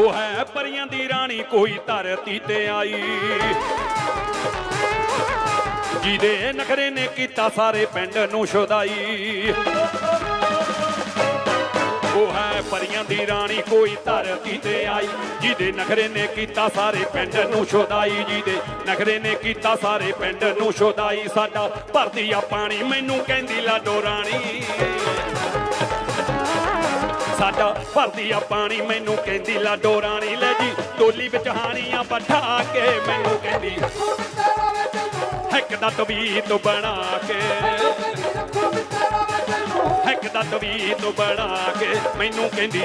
ਉਹ ਹੈ ਪਰੀਆਂ ਦੀ ਰਾਣੀ ਕੋਈ ਧਰਤੀ ਤੇ ਆਈ। ਜਿਹਦੇ ਨਖਰੇ ਨੇ ਕੀਤਾ ਸਾਰੇ ਪਿੰਡ ਨੂੰ ਸ਼ੁਦਾਈ। ਉਹ ਹੈ ਪਰੀਆਂ ਦੀ ਰਾਣੀ ਕੋਈ ਧਰਤੀ ਤੇ ਆਈ। ਜਿਹਦੇ ਨਖਰੇ ਨੇ ਕੀਤਾ ਸਾਰੇ ਪਿੰਡ ਨੂੰ ਸ਼ੁਦਾਈ। ਜਿਹਦੇ ਨਖਰੇ ਨੇ ਕੀਤਾ ਸਾਰੇ ਪਿੰਡ ਨੂੰ ਸ਼ੁਦਾਈ। ਸਾਡਾ ਭਰਦੀ ਆ ਪਾਣੀ, ਮੈਨੂੰ ਕਹਿੰਦੀ ਲਾਡੋ ਰਾਣੀ। ਸਾਡਾ ਭਰਦੀ ਆ ਪਾਣੀ, ਮੈਨੂੰ ਕਹਿੰਦੀ, ਲਾਡੋ ਰਾਣੀ ਲੈ ਜੀ। ਟੋਲੀ ਵਿੱਚ ਹਾਣੀਆਂ ਬਿਠਾ ਕੇ ਮੈਨੂੰ ਕਹਿੰਦੀ ਹੈਕ ਦਾ ਤੋਂ ਬਣਾ ਕੇ। ਹੈਕ ਦਾ ਤਵੀਤ ਬਣਾ ਕੇ, ਮੈਨੂੰ ਕਹਿੰਦੀ